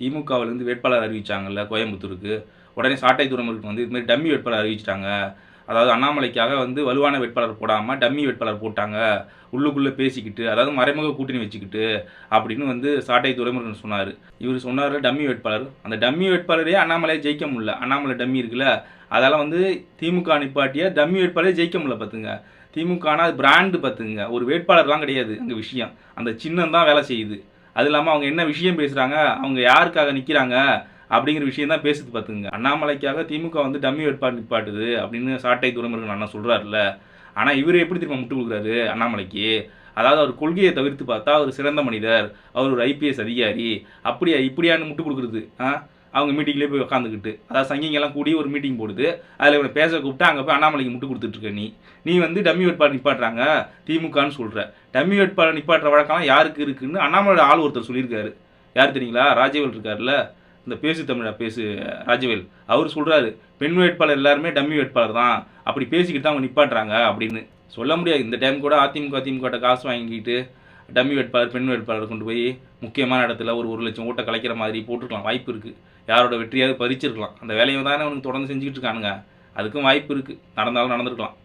திமுகவிலேருந்து வேட்பாளர் அறிவித்தாங்கல்ல கோயம்புத்தூருக்கு. உடனே சாட்டை துறைமுருக்கு வந்து இதுமாதிரி டம்மி வேட்பாளர் அறிவிச்சிட்டாங்க. அதாவது அண்ணாமலைக்காக வந்து வலுவான வேட்பாளர் போடாமல் டம்மி வேட்பாளர் போட்டாங்க. உள்ளுக்குள்ளே பேசிக்கிட்டு அதாவது மறைமுக கூட்டணி வச்சுக்கிட்டு அப்படின்னு வந்து சாட்டை துறைமுருகன் சொன்னார். இவர் சொன்னார் டம்மி வேட்பாளர். அந்த டம்மி வேட்பாளரே அண்ணாமலையை ஜெயிக்க முடியல. அண்ணாமலை டம்மி இருக்குல்ல அதால் வந்து திமுக நிப்பாட்டிய டம்மி வேட்பாளரே ஜெயிக்க முடியல பார்த்துங்க திமுகனா அது பிராண்டு பார்த்துங்க ஒரு வேட்பாளர்லாம் கிடையாது அங்கே விஷயம். அந்த சின்னம் தான் வேலை செய்யுது. அது இல்லாமல் அவங்க என்ன விஷயம் பேசுகிறாங்க அவங்க யாருக்காக நிற்கிறாங்க அப்படிங்கிற விஷயம் தான் பேசுது பார்த்துங்க அண்ணாமலைக்காக திமுக வந்து டம்மி வேட்பாளர் நிப்பாட்டுது அப்படின்னு சாட்டை துறைமுருகன் அண்ணா சொல்கிறாருல்ல ஆனால் இவர் எப்படி திரும்ப முட்டு கொடுக்குறாரு அண்ணாமலைக்கு? அதாவது அவர் கொள்கையை தவிர்த்து பார்த்தா அவர் சிறந்த மனிதர் அவர் ஒரு ஐபிஎஸ் அதிகாரி அப்படியா இப்படியான்னு முட்டு கொடுக்குறது ஆ? அவங்க மீட்டிங்லேயே போய் உட்காந்துக்கிட்டு அதாவது சங்கிங்கெல்லாம் கூடி ஒரு மீட்டிங் போடுது. அதில் இவனை பேச கூப்பிட்டு அங்கே போய் அண்ணாமலைக்கு முட்டு கொடுத்துட்ருக்க நீ. நீ வந்து டம்மி வேட்பாளர் நிப்பாட்டுறாங்க திமுகன்னு சொல்கிற டம்மி வேட்பாளர் நிப்பாட்டுற வழக்கம்லாம் யாருக்கு இருக்குன்னு அண்ணாமலையோட ஆள் ஒருத்தர் சொல்லியிருக்காரு. யார் தெரியுங்களா? ராஜவேல் இருக்கார்ல இந்த பேசு தமிழா பேசு ராஜவேல். அவர் சொல்கிறாரு பெண் வேட்பாளர் எல்லாருமே டம்மி வேட்பாளர் தான். அப்படி பேசிக்கிட்டு தான் அவங்க நிப்பாட்டுறாங்க அப்படின்னு. சொல்ல முடியாது. இந்த டைம் கூட அதிமுக திமுக காசு வாங்கிக்கிட்டு டம்மி வேட்பாளர் பெண் வேட்பாளர் கொண்டு போய் முக்கியமான இடத்துல ஒரு ஒரு லட்சம் ஓட்டை கலைக்கிற மாதிரி போட்டிருக்கலாம். வாய்ப்பு இருக்குது யாரோட வெற்றியாவது பறிச்சிருக்கலாம். அந்த வேலையை தானே அவனுக்கு தொடர்ந்து செஞ்சுக்கிட்டு இருக்கானுங்க. அதுக்கும் வாய்ப்பு இருக்குது நடந்தாலும் நடந்திருக்கலாம்.